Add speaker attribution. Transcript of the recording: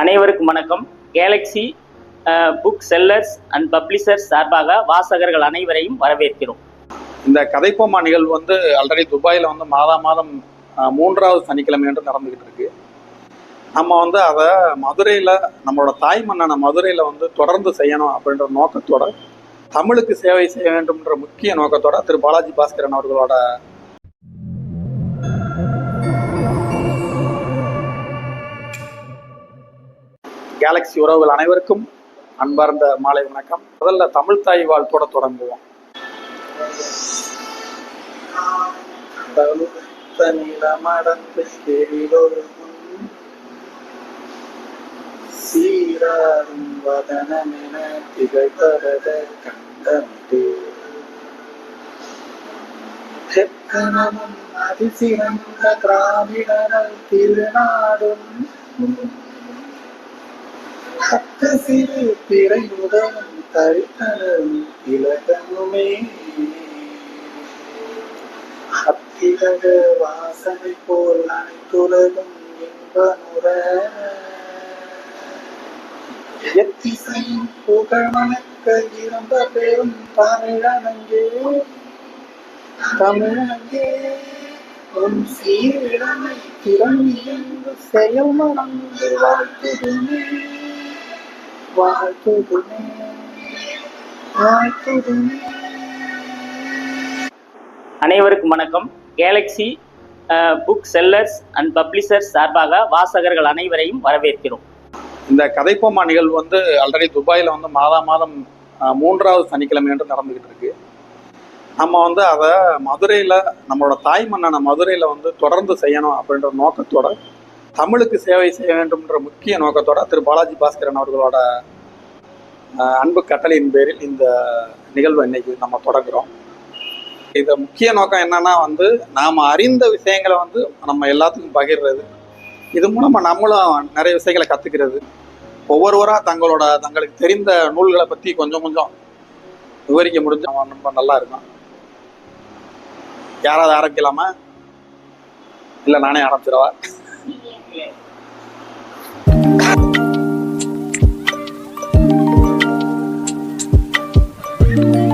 Speaker 1: அனைவருக்கும் வணக்கம். Galaxy book sellers and publishers சார்பாக வாசகர்கள் அனைவரையும் வரவேற்கிறோம்.
Speaker 2: இந்த கதைப்போமா நிகழ்வு வந்து ஆல்ரெடி துபாயில் வந்து மாதா மாதம் மூன்றாவது சனிக்கிழமை என்று நடந்துகிட்டு இருக்கு. நம்ம வந்து அதை மதுரையில் நம்மளோட தாய் மண்ணான மதுரையில் வந்து தொடர்ந்து செய்யணும் அப்படின்ற நோக்கத்தோட தமிழுக்கு சேவை செய்ய வேண்டும்ன்ற முக்கிய நோக்கத்தோட திரு பாலாஜி பாஸ்கரன் அவர்களோட கேலக்ஸி உறவுகள் அனைவருக்கும் அன்பார்ந்த மாலை வணக்கம். முதல்ல தமிழ் தாய் வாழ்த்தோட தொடங்குவோம். சீராடும் வதனமென திகழ்பரத அதிசிறந்த திராவிடனல் திருநாடும் கத்த சிறு பிறை தரித்தனும் திலகமுமே அத்திலக வாசனை போல் அனைத்துலகும் இன்பமுற எத்திசையும் புகழ் மணக்க இருந்த பெரும் தமிழனங்கே தமிழனங்கே உன் சீரிழமை திறன் இயங்கு செயல் மறந்து வாழ்த்துதுமே
Speaker 1: அனைவருக்கும் வணக்கம். Galaxy book sellers and publishers சார்பாக வாசகர்கள் அனைவரையும் வரவேற்கிறோம்.
Speaker 2: இந்த கதைப்போமா நிகழ்வு வந்து ஆல்ரெடி துபாயில் வந்து மாதா மாதம் மூன்றாவது சனிக்கிழமை என்று நடந்துகிட்டு இருக்கு. நம்ம வந்து அதை மதுரையில் நம்மளோட தாய் மன்னனை மதுரையில் வந்து தொடர்ந்து செய்யணும் அப்படின்ற நோக்கத்தோட தமிழுக்கு சேவை செய்ய வேண்டும்ன்ற முக்கிய நோக்கத்தோட திரு பாலாஜி பாஸ்கரன் அவர்களோட அன்பு கட்டளையின் பேரில் இந்த நிகழ்வு இன்னைக்கு நம்ம தொடங்குறோம். இது முக்கிய நோக்கம் என்னன்னா வந்து நாம் அறிந்த விஷயங்களை வந்து நம்ம எல்லாத்துக்கும் பகிர்றது. இது மூலமா நம்மளும் நிறைய விஷயங்களை கத்துக்கிறது. ஒவ்வொருவரா தங்களோட தங்களுக்கு தெரிந்த நூல்களை பத்தி கொஞ்சம் கொஞ்சம் விவரிக்க முடிஞ்ச ரொம்ப நல்லா இருக்கும். யாராவது ஆரம்பிக்கலாமா? இல்லை நானே ஆரம்பிச்சிடவா? English. Thank you.